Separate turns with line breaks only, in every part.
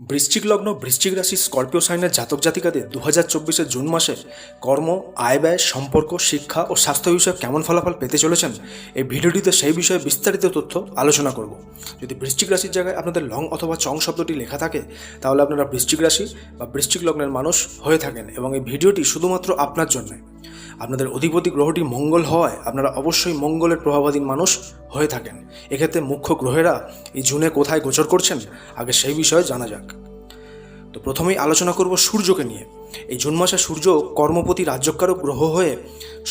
বৃশ্চিক লগ্ন বৃশ্চিক রাশি স্করপিও সাইনের জাতক জাতিকাদের দু হাজার চব্বিশের জুন মাসের কর্ম, আয় ব্যয়, সম্পর্ক, শিক্ষা ও স্বাস্থ্য বিষয়ে কেমন ফলাফল পেতে চলেছেন? এই ভিডিওটিতে সেই বিষয়ে বিস্তারিত তথ্য আলোচনা করব। যদি বৃশ্চিক রাশির জায়গায় আপনাদের লং অথবা চং শব্দটি লেখা থাকে, তাহলে আপনারা বৃশ্চিক রাশি বা বৃশ্চিক লগ্নের মানুষ হয়ে থাকেন এবং এই ভিডিওটি শুধুমাত্র আপনার জন্যে। আপনাদের অধিপতি গ্রহটি মঙ্গল হওয়ায় আপনারা অবশ্যই মঙ্গলের প্রভাবাধীন মানুষ হয়ে থাকেন। এক্ষেত্রে মুখ্য গ্রহেরা এই জুনে কোথায় গোচর করছেন, আগে সেই বিষয়ে জানা যাক। তো প্রথমেই আলোচনা করব সূর্যকে নিয়ে। এই জুন মাসে সূর্য কর্মপতি রাজ্যকারক গ্রহ হয়ে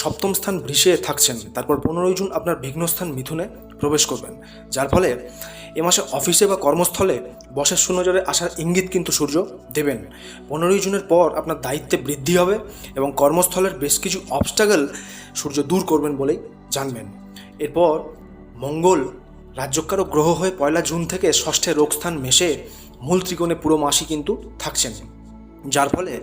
সপ্তম স্থান বৃষে থাকছেন। তারপর পনেরোই জুন আপনার বিঘ্নস্থান মিথুনে প্রবেশ করবেন। যার ফলে এ মাসে অফিসে বা কর্মস্থলে বসের শূন্যজরে আসার ইঙ্গিত কিন্তু সূর্য দেবেন। পনেরোই জুনের পর আপনার দায়িত্বে বৃদ্ধি হবে এবং কর্মস্থলের বেশ কিছু অবস্টাগল সূর্য দূর করবেন বলেই জানবেন। এরপর মঙ্গল রাজ্যকারক গ্রহ হয়ে পয়লা জুন থেকে ষষ্ঠে রোগস্থান মেশে মূল ত্রিকোণে পুরো মাসই কিন্তু থাকছেন। যার ফলে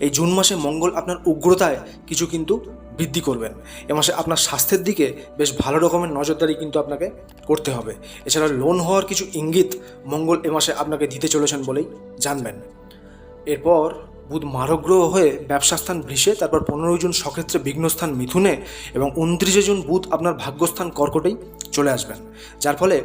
এই জুন মাসে মঙ্গল আপনার উগ্রতায় কিছু কিন্তু বৃদ্ধি করবেন। এ মাসে আপনার স্বাস্থ্যের দিকে বেশ ভালো রকমের নজরদারি কিন্তু আপনাকে করতে হবে। এছাড়া লোন হওয়ার কিছু ইঙ্গিত মঙ্গল এ মাসে আপনাকে দিতে চলেছেন বলেই জানবেন। এরপর বুধ মারগ্রহ হয়ে ব্যবসা স্থান বৃষে তারপর পনেরোই জুন সক্ষেত্রে বিঘ্নস্থান মিথুনে এবং উনত্রিশে জুন বুধ আপনার ভাগ্যস্থান কর্কটেই চলে আসবেন। যার ফলে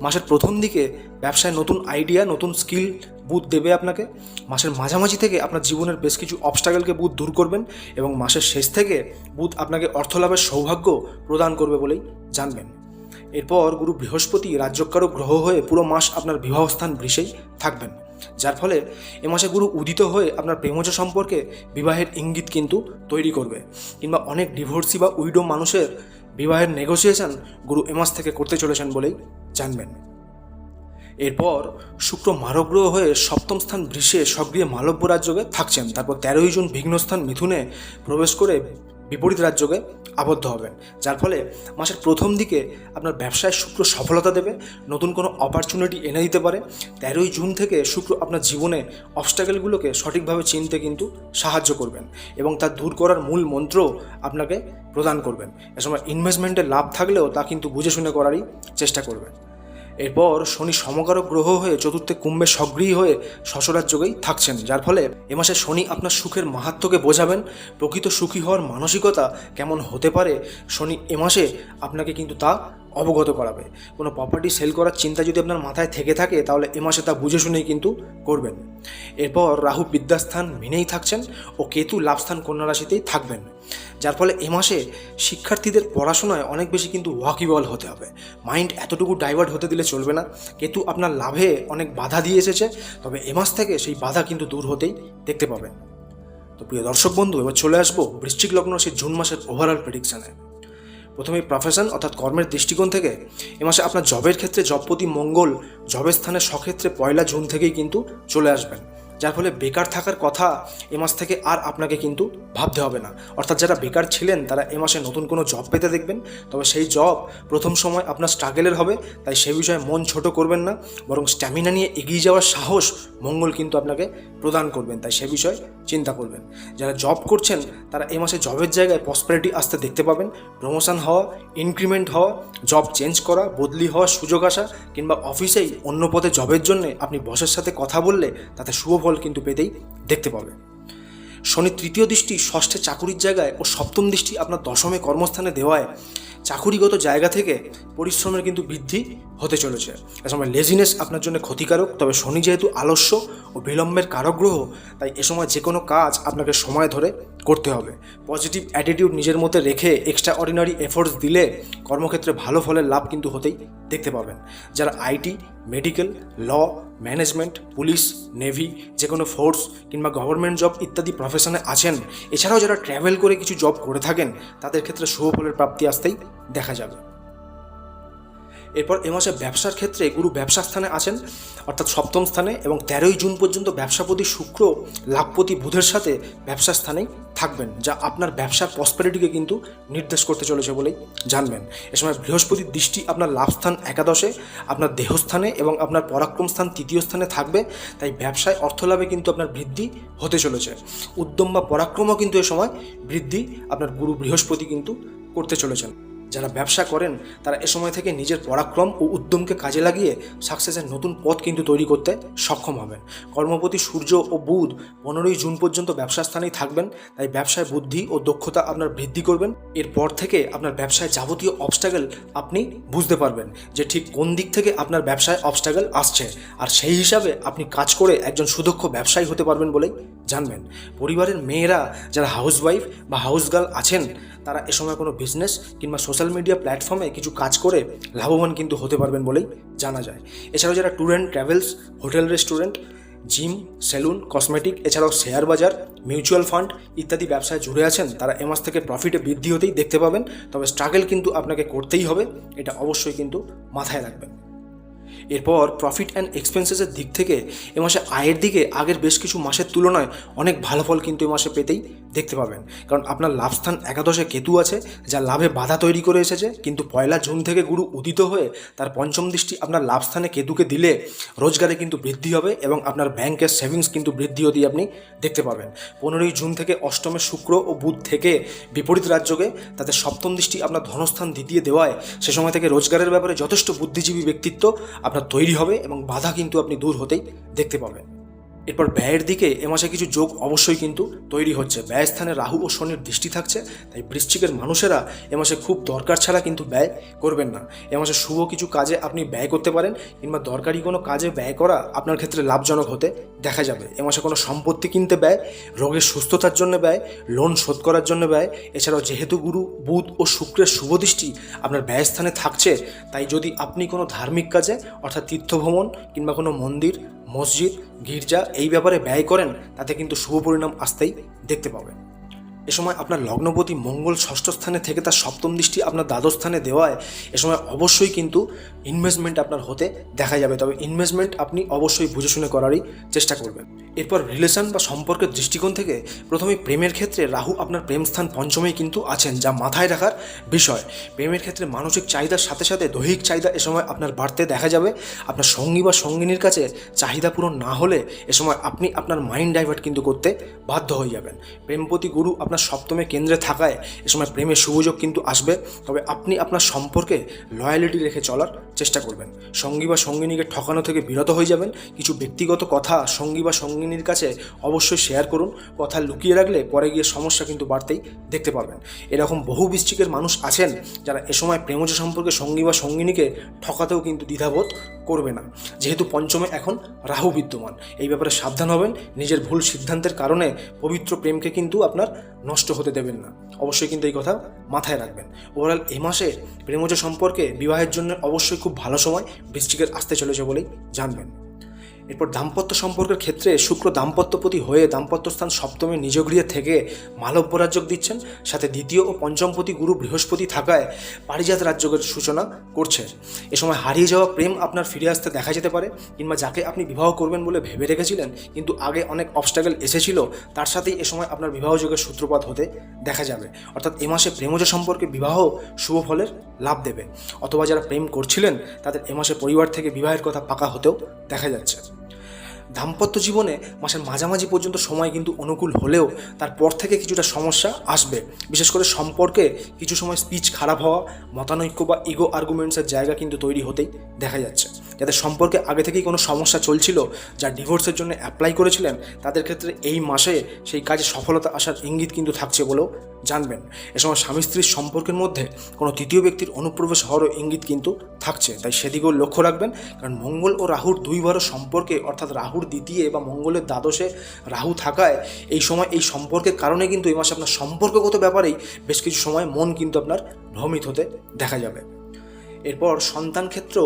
মাসের প্রথম দিকে ব্যবসায় নতুন আইডিয়া নতুন স্কিল বুধ দেবে আপনাকে। মাসের মাঝামাঝি থেকে আপনার জীবনের বেশ কিছু অবস্টাগলকে বুধ দূর করবেন এবং মাসের শেষ থেকে বুধ আপনাকে অর্থলাভের সৌভাগ্য প্রদান করবে বলেই জানবেন। এরপর গুরু বৃহস্পতি রাজ্যকারক গ্রহ হয়ে পুরো মাস আপনার বিবাহস্থান বৃষেই থাকবেন। যার ফলে এ মাসে গুরু উদিত হয়ে আপনার প্রেমজ সম্পর্কে বিবাহের ইঙ্গিত কিন্তু তৈরি করবে। কিংবা অনেক ডিভোর্সি বা উইডো মানুষের বিবাহের নেগোসিয়েশন গুরু এ মাস থেকে করতে চলেছেন বলেই জানবেন। এরপর শুক্র মারগ্রহ হয়ে সপ্তম স্থান বৃষে সক্রিয় মালব্য রাজ্যকে থাকছেন। তারপর তেরোই জুন বিঘ্নস্থান মিথুনে প্রবেশ করে বিপরীত রাজ্যকে আবদ্ধ হবেন। যার ফলে মাসের প্রথম দিকে আপনার ব্যবসায় শুক্র সফলতা দেবে, নতুন কোনো অপরচুনিটি এনে দিতে পারে। তেরোই জুন থেকে শুক্র আপনার জীবনে অবস্টাকেলগুলোকে সঠিকভাবে চিনতে কিন্তু সাহায্য করবেন এবং তা দূর করার মূল মন্ত্র আপনাকে প্রদান করবেন। এ সময় ইনভেস্টমেন্টের লাভ থাকলেও তা কিন্তু বুঝে শুনে করারই চেষ্টা করবেন। এরপর শনি সমকারক গ্রহ হয়ে চতুর্থে কুম্ভে সক্রিয় হয়ে শশরার যোগেই থাকছেন, যার ফলে এ মাসে শনি আপনার সুখের মাহাত্মকে বোঝাবেন, প্রকৃত সুখী হওয়ার মানসিকতা কেমন হতে পারে, শনি এ মাসে আপনাকে কিন্তু তা অবগত করাবে। কোনো প্রপার্টি সেল করার চিন্তা যদি আপনার মাথায় থেকে থাকে, তাহলে এ মাসে তা বুঝে শুনেই কিন্তু করবেন। এরপর রাহু বিদ্যাস্থান মেনেই থাকছেন ও কেতু লাভস্থান কন্যা রাশিতেই থাকবেন। যার ফলে এ মাসে শিক্ষার্থীদের পড়াশোনায় অনেক বেশি কিন্তু ওয়াকিবল হতে হবে। মাইন্ড এতটুকু ডাইভার্ট হতে দিলে চলবে না। কেতু আপনার লাভে অনেক বাধা দিয়ে এসেছে, তবে এ মাস থেকে সেই বাধা কিন্তু দূর হতেই দেখতে পাবেন। তো প্রিয় দর্শক বন্ধু, এবার চলে আসব বৃশ্চিক লগ্ন সেই জুন মাসের ওভারঅল প্রেডিকশানে প্রথমে প্রফেশন অর্থাৎ কর্মের দৃষ্টিকোণ থেকে এ মাসে আপনার জবের ক্ষেত্রে জবপতি মঙ্গল জবের স্থানে সক্ষেত্রে পয়লা জুন থেকেই কিন্তু চলে আসবেন। যার ফলে বেকার থাকার কথা এ মাস থেকে আর আপনাকে কিন্তু ভাবতে হবে না। অর্থাৎ যারা বেকার ছিলেন, তারা এ মাসে নতুন কোনো জব পেতে দেখবেন। তবে সেই জব প্রথম সময় আপনার স্ট্রাগেলের হবে, তাই সে বিষয়ে মন ছোট করবেন না। বরং স্ট্যামিনা নিয়ে এগিয়ে যাওয়ার সাহস মঙ্গল কিন্তু আপনাকে প্রদান করবেন। তাই সে বিষয়ে চিন্তা করবেন। যারা জব করছেন, তারা এ মাসে জবের জায়গায় পসপারিটি আসতে দেখতে পাবেন। প্রমোশন হওয়া ইনক্রিমেন্ট হওয়া জব চেঞ্জ করা, বদলি হওয়ার সুযোগ আসা, কিংবা অফিসেই অন্য পদে জবের জন্য আপনি বসের সাথে কথা বললে তাতে শুভ ফল কিন্তু পেতেই দেখতে পাবে শনি তৃতীয় দৃষ্টি ষষ্ঠে চাকুরির জায়গায় ও সপ্তম দৃষ্টি আপনার দশমে কর্মস্থানে দেওয়ায় চাকুরিগত জায়গা থেকে পরিশ্রমের কিন্তু বৃদ্ধি হতে চলেছে। এ সময় লেজিনেস আপনার জন্য ক্ষতিকারক, তবে শনি যেহেতু আলস্য ও বিলম্বের কারক গ্রহ তাই এ সময় যে কোনো কাজ আপনাকে সময় ধরে করতে হবে। পজিটিভ অ্যাটিটিউড নিজের মধ্যে রেখে এক্সট্রা অর্ডিনারি এফোর্টস দিলে কর্মক্ষেত্রে ভালো ফলের লাভ কিন্তু হতেই দেখতে পাবেন। যারা IT medical, law, management, police, navy যে কোনো ফোর্স কিংবা গভর্নমেন্ট জব ইত্যাদি প্রফেশনে আছেন। এছাড়াও যারা ট্র্যাভেল করে কিছু জব করে থাকেন, তাদের ক্ষেত্রে শুভ ফলের প্রাপ্তি আসতেই দেখা যাবে। এরপর এ মাসে ব্যবসার ক্ষেত্রে গুরু ব্যবসা স্থানে আছেন, অর্থাৎ সপ্তম স্থানে, এবং তেরোই জুন পর্যন্ত ব্যবসাপতি শুক্র লাভপতি বুধের সাথে ব্যবসা স্থানেই থাকবেন, যা আপনার ব্যবসার প্রসপারিটিকে কিন্তু নির্দেশ করতে চলেছে বলেই জানবেন। এ সময় বৃহস্পতির দৃষ্টি আপনার লাভস্থান একাদশে, আপনার দেহস্থানে এবং আপনার পরাক্রম স্থান তৃতীয় স্থানে থাকবে, তাই ব্যবসায় অর্থলাভে কিন্তু আপনার বৃদ্ধি হতে চলেছে। উদ্যম বা পরাক্রমও কিন্তু এ সময় বৃদ্ধি আপনার গুরু বৃহস্পতি কিন্তু করতে চলেছেন। যারা ব্যবসা করেন, তারা এ সময় থেকে নিজের পরাক্রম ও উদ্যমকে কাজে লাগিয়ে সাকসেসের নতুন পথ কিন্তু তৈরি করতে সক্ষম হবেন। কর্মপতি সূর্য ও বুধ পনেরোই জুন পর্যন্ত ব্যবসা স্থানেই থাকবেন, তাই ব্যবসায় বুদ্ধি ও দক্ষতা আপনার বৃদ্ধি করবেন। এরপর থেকে আপনার ব্যবসায় যাবতীয় অবস্ট্রাগল আপনি বুঝতে পারবেন যে ঠিক কোন দিক থেকে আপনার ব্যবসায় অবস্ট্রাগল আসছে, আর সেই হিসাবে আপনি কাজ করে একজন সুদক্ষ ব্যবসায়ী হতে পারবেন বলেই জানবেন। পরিবারের মেয়েরা, যারা হাউসওয়াইফ বা হাউস গার্ল আছেন তারা এ সময় কোনো বিজনেস কিংবা সোশ্যাল মিডিয়া প্ল্যাটফর্মে কিছু কাজ করে লাভবান কিন্তু হতে পারবেন বলেই জানা যায়। এছাড়াও যারা tour and travels hotel restaurant gym salon cosmetic এছাড়াও শেয়ার বাজার মিউচুয়াল ফান্ড ইত্যাদি ব্যবসায় জুড়ে আছেন, তারা এ মাস থেকে প্রফিটে বৃদ্ধি হতেই দেখতে পাবেন। তবে স্ট্রাগল কিন্তু আপনাকে করতেই হবে, এটা অবশ্যই কিন্তু মাথায় রাখবেন। এরপর প্রফিট অ্যান্ড এক্সপেন্সেসের দিক থেকে এ মাসে আয়ের দিকে আগের বেশ কিছু মাসের তুলনায় অনেক ভালো ফল কিন্তু এ মাসে পেতেই দেখতে পাবেন। কারণ আপনার লাভস্থান একাদশে কেতু আছে, যা লাভে বাধা তৈরি করে এসেছে, কিন্তু পয়লা জুন থেকে গুরু উদিত হয়ে তার পঞ্চম দৃষ্টি আপনার লাভস্থানে কেতুকে দিলে রোজগারে কিন্তু বৃদ্ধি হবে এবং আপনার ব্যাংকের সেভিংস কিন্তু বৃদ্ধি হতেই আপনি দেখতে পাবেন। পনেরোই জুন থেকে অষ্টমে শুক্র ও বুধ থেকে বিপরীত রাজ্যকে তাদের সপ্তম দৃষ্টি আপনার ধনস্থান দ্বিতীয় দেওয়ায় সে সময় থেকে রোজগারের ব্যাপারে যথেষ্ট বুদ্ধিজীবী ব্যক্তিত্ব আপনার তৈরি হবে এবং বাধা কিন্তু আপনি দূর হতেই দেখতে পাবেন। এরপর ব্যয়ের দিকে এ মাসে কিছু যোগ অবশ্যই কিন্তু তৈরি হচ্ছে। ব্যয় স্থানে রাহু ও শনির দৃষ্টি থাকছে, তাই বৃশ্চিকের মানুষেরা এ মাসে খুব দরকার ছাড়া কিন্তু ব্যয় করবেন না। এ মাসে শুভ কিছু কাজে আপনি ব্যয় করতে পারেন, কিংবা দরকারি কোনো কাজে ব্যয় করা আপনার ক্ষেত্রে লাভজনক হতে দেখা যাবে। এ মাসে কোনো সম্পত্তি কিনতে ব্যয়, রোগের সুস্থতার জন্য ব্যয়, লোন শোধ করার জন্য ব্যয়, এছাড়াও যেহেতু গুরু, বুধ ও শুক্রের শুভ দৃষ্টি আপনার ব্যয়স্থানে থাকছে, তাই যদি আপনি কোনো ধার্মিক কাজে, অর্থাৎ তীর্থভ্রমণ কিংবা কোনো মন্দির মসজিদ গির্জা এই ব্যাপারে ব্যয় করেন তাতে কিন্তু শুভ পরিণাম আসতেই দেখতে পাবেন। এ সময় আপনার লগ্নপতি মঙ্গল ষষ্ঠ স্থানে থেকে তার সপ্তম দৃষ্টি আপনার দ্বাদশ স্থানে দেওয়ায় এ সময় অবশ্যই কিন্তু ইনভেস্টমেন্ট আপনার হতে দেখা যাবে। তবে ইনভেস্টমেন্ট আপনি অবশ্যই বুঝে শুনে করারই চেষ্টা করবেন। এরপর রিলেশন বা সম্পর্কের দৃষ্টিকোণ থেকে প্রথমে প্রেমের ক্ষেত্রে রাহু আপনার প্রেম স্থান পঞ্চমেই কিন্তু আছেন, যা মাথায় রাখার বিষয়। প্রেমের ক্ষেত্রে মানসিক চাহিদার সাথে সাথে দৈহিক চাহিদা এ সময় আপনার বাড়তে দেখা যাবে। আপনার সঙ্গী বা সঙ্গিনীর কাছে চাহিদা পূরণ না হলে এ সময় আপনি আপনার মাইন্ড ডাইভার্ট কিন্তু করতে বাধ্য হয়ে যাবেন। প্রেমপতি গুরু আপনার সপ্তমে কেন্দ্রে থাকায় এ সময় প্রেমের সুযোগ কিন্তু আসবে। তবে আপনি আপনার সম্পর্কে লয়ালিটি রেখে চলার চেষ্টা করবেন। সঙ্গী বা সঙ্গিনীকে ঠকানো থেকে বিরত হয়ে যাবেন। কিছু ব্যক্তিগত কথা সঙ্গী বা সঙ্গিনীর কাছে অবশ্যই শেয়ার করুন। কথা লুকিয়ে রাখলে পরে গিয়ে সমস্যা কিন্তু বাড়তেই দেখতে পারবেন। এরকম বহু বৃশ্চিকের মানুষ আছেন যারা এ সময় প্রেমজ সম্পর্কে সঙ্গী বা সঙ্গিনীকে ঠকাতেও কিন্তু দ্বিধাবোধ করবে না। যেহেতু পঞ্চমে এখন রাহু বিদ্যমান। এই ব্যাপারে সাবধান হবেন। নিজের ভুল সিদ্ধান্তের কারণে পবিত্র প্রেমকে কিন্তু আপনার নষ্ট হতে দেবেন না। অবশ্যই কিন্তু এই কথা মাথায় রাখবেন। ওভারঅল এ মাসে প্রেমজ সম্পর্কে বিবাহের জন্য অবশ্যই খুব ভালো সময় বৃষ্টিকের আসতে চলেছে বলেই জানবেন। এরপর দাম্পত্য সম্পর্কের ক্ষেত্রে শুক্র দাম্পত্যপতি হয়ে দাম্পত্য স্থান সপ্তমে নিজগৃহে থেকে মালব্য রাজ্যক দিচ্ছেন। সাথে দ্বিতীয় ও পঞ্চমপতি গুরু বৃহস্পতি থাকায় পারিজাত রাজ্যকের সূচনা করছে। এ সময় হারিয়ে যাওয়া প্রেম আপনার ফিরে আসতে দেখা যেতে পারে কিংবা যাকে আপনি বিবাহ করবেন বলে ভেবে রেখেছিলেন, কিন্তু আগে অনেক অবস্ট্রাগল এসেছিল, তার সাথেই এ সময় আপনার বিবাহযোগের সূত্রপাত হতে দেখা যাবে। অর্থাৎ এ মাসে প্রেমজ সম্পর্কে বিবাহ শুভ ফলের লাভ দেবে। অথবা যারা প্রেম করছিলেন, তাদের এ মাসে পরিবার থেকে বিবাহের কথা পাকা হতেও দেখা যাচ্ছে। দাম্পত্য জীবনে মাসের মাঝামাঝি পর্যন্ত সময় কিন্তু অনুকূল হলেও তারপর থেকে কিছুটা সমস্যা আসবে। বিশেষ করে সম্পর্কে কিছু সময় স্পিচ খারাপ হওয়া, মতানৈক্য বা ইগো আর্গুমেন্টসের জায়গা কিন্তু তৈরি হতেই দেখা যাচ্ছে। যাদের সম্পর্কে আগে থেকেই কোনো সমস্যা চলছিল যা ডিভোর্সের জন্য অ্যাপ্লাই করেছিলেন, তাদের ক্ষেত্রে এই মাসে সেই কাজে সফলতা আসার ইঙ্গিত কিন্তু থাকছে বলেও জানবেন। এ সময় স্বামী স্ত্রীর সম্পর্কের মধ্যে কোনো তৃতীয় ব্যক্তির অনুপ্রবেশ হওয়ারও ইঙ্গিত কিন্তু থাকছে। তাই সেদিকেও লক্ষ্য রাখবেন, কারণ মঙ্গল ও রাহুর দুইবারও সম্পর্কে, অর্থাৎ রাহুর দ্বিতীয় বা মঙ্গলের দ্বাদশে রাহু থাকায়, এই সময় এই সম্পর্কের কারণে কিন্তু এই মাসে আপনার সম্পর্কগত ব্যাপারেই বেশ কিছু সময় মন কিন্তু আপনার ভ্রমিত হতে দেখা যাবে। এরপর সন্তান ক্ষেত্র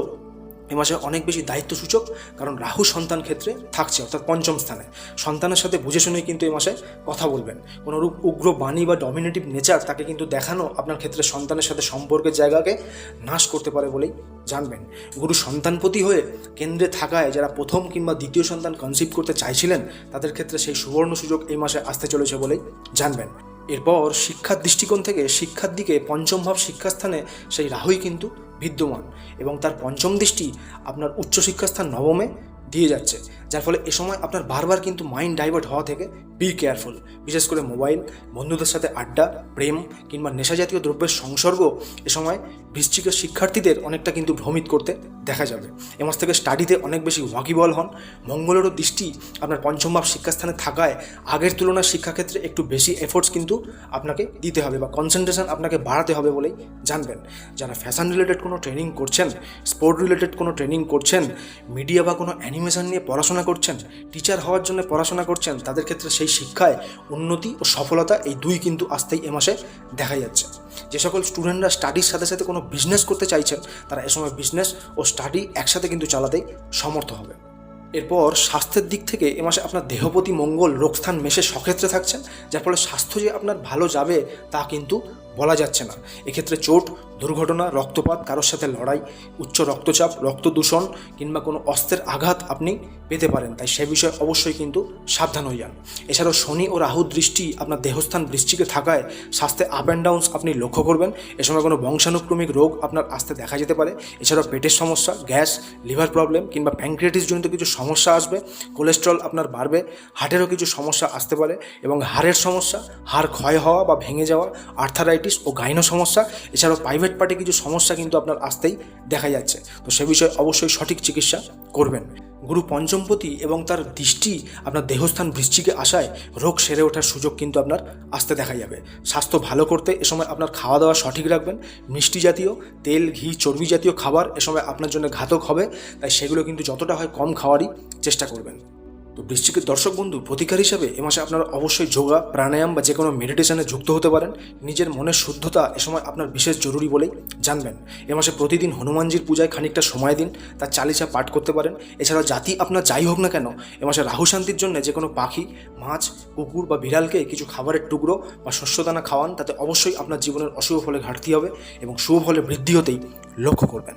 এ মাসে অনেক বেশি দায়িত্বসূচক, কারণ রাহু সন্তান ক্ষেত্রে থাকছে, অর্থাৎ পঞ্চম স্থানে। সন্তানের সাথে বুঝে শুনেই কিন্তু এ মাসে কথা বলবেন। কোনো রূপ উগ্র বাণী বা ডমিনেটিভ নেচার তাকে কিন্তু দেখানো আপনার ক্ষেত্রে সন্তানের সাথে সম্পর্কের জায়গাকে নাশ করতে পারে বলেই জানবেন। গুরু সন্তানপতি হয়ে কেন্দ্রে থাকায় যারা প্রথম কিংবা দ্বিতীয় সন্তান কনসিভ করতে চাইছিলেন, তাদের ক্ষেত্রে সেই সুবর্ণ সুযোগ এই মাসে আসতে চলেছে বলেই জানবেন। এরপর শিক্ষার দৃষ্টিকোণ থেকে শিক্ষার দিকে পঞ্চম ভাব শিক্ষাস্থানে সেই রাহুই কিন্তু বিদ্যমান এবং তার পঞ্চম দৃষ্টি আপনার উচ্চশিক্ষাস্থান নবমে দিয়ে যাচ্ছে। যার ফলে এ সময় আপনার বারবার কিন্তু মাইন্ড ডাইভার্ট হওয়া থেকে বি কেয়ারফুল বিশেষ করে মোবাইল বন্ধুদের সাথে আড্ডা, প্রেম কিংবা নেশাজাতীয় দ্রব্যের সংসর্গ এ সময় বৃশ্চিকের শিক্ষার্থীদের অনেকটা কিন্তু ভ্রমিত করতে দেখা যাবে। এ মাস থেকে স্টাডিতে অনেক বেশি ওয়াকিবল হন। মঙ্গলেরও দৃষ্টি আপনার পঞ্চম ভাব শিক্ষাস্থানে থাকায় আগের তুলনায় শিক্ষাক্ষেত্রে একটু বেশি এফোর্টস কিন্তু আপনাকে দিতে হবে বা কনসেন্ট্রেশন আপনাকে বাড়াতে হবে বলেই জানবেন। যারা ফ্যাশন রিলেটেড কোনো ট্রেনিং করছেন স্পোর্ট রিলেটেড কোনো ট্রেনিং করছেন মিডিয়া বা কোনো অ্যানিমেশন নিয়ে পড়াশোনা করছেন টিচার হওয়ার জন্য পড়াশোনা করছেন, তাদের ক্ষেত্রে সেই শিক্ষায় উন্নতি ও সফলতা এই দুই কিন্তু আসতেই এ মাসে দেখা যাচ্ছে। যে সকল স্টুডেন্টরা স্টাডির সাথে সাথে কোনো বিজনেস করতে চাইছেন, তারা এ সময় বিজনেস ও স্টাডি একসাথে কিন্তু চালাতে সমর্থ হবে। এরপর স্বাস্থ্যের দিক থেকে এ মাসে আপনার দেহপতি মঙ্গল, রোগস্থান মেশে সক্ষেত্রে থাকছেন, যার ফলে স্বাস্থ্য যে আপনার ভালো যাবে তা কিন্তু বলা যাচ্ছে না। এক্ষেত্রে চোট দুর্ঘটনা, রক্তপাত, কারোর সাথে লড়াই, উচ্চ রক্তচাপ, রক্ত দূষণ কিংবা কোনো অস্ত্রের আঘাত আপনি পেতে পারেন। তাই সে বিষয়ে অবশ্যই কিন্তু সাবধান হয়ে যান। এছাড়াও শনি ও রাহু দৃষ্টি আপনার দেহস্থান বৃষ্টিকে থাকায় স্বাস্থ্যে আপ অ্যান্ড ডাউনস আপনি লক্ষ্য করবেন। এ সময় কোনো বংশানুক্রমিক রোগ আপনার আসতে দেখা যেতে পারে। এছাড়াও পেটের সমস্যা, গ্যাস, লিভার প্রবলেম কিংবা প্যাঙ্ক্রিয়াটিস জনিত কিছু সমস্যা আসবে। কোলেস্ট্রল আপনার বাড়বে, হার্টেরও কিছু সমস্যা আসতে পারে এবং হাড়ের সমস্যা, হাড় ক্ষয় হওয়া বা ভেঙে যাওয়া, আর্থারাইটিস ও গাইনো সমস্যা। এছাড়াও প্রাইভেট পার্টে কিছু সমস্যা কিন্তু আপনার আসতেই দেখা যাচ্ছে। তো সে বিষয়ে অবশ্যই সঠিক চিকিৎসা করবেন। গুরু পঞ্চমপতি এবং তার দৃষ্টি আপনার দেহস্থান বৃষ্টিকে আসায় রোগ সেরে ওঠার সুযোগ কিন্তু আপনার আসতে দেখা যাবে। স্বাস্থ্য ভালো করতে এ সময় আপনার খাওয়া দাওয়া সঠিক রাখবেন। মিষ্টি জাতীয়, তেল, ঘি, চর্বি জাতীয় খাবার এ সময় আপনার জন্য ঘাতক হবে। তাই সেগুলো কিন্তু যতটা হয় কম খাওয়ারই চেষ্টা করবেন। তো বৃশ্চিকের দর্শক বন্ধু, প্রতিকার হিসাবে এ মাসে আপনারা অবশ্যই যোগা, প্রাণায়াম বা যে কোনো মেডিটেশনে যুক্ত হতে পারেন। নিজের মনের শুদ্ধতা এ সময় আপনার বিশেষ জরুরি বলেই জানবেন। এ মাসে প্রতিদিন হনুমানজির পূজায় খানিকটা সময় দিন, তার চালিচা পাঠ করতে পারেন। এছাড়া জাতি আপনার যাই হোক না কেন, এ মাসে রাহু শান্তির জন্য যে কোনো পাখি, মাছ, কুকুর বা বিড়ালকে কিছু খাবারের টুকরো বা শস্যদানা খাওয়ান, তাতে অবশ্যই আপনার জীবনের অশুভ ফলে ঘাটতি হবে এবং শুভ ফলে বৃদ্ধি হতেই লক্ষ্য করবেন।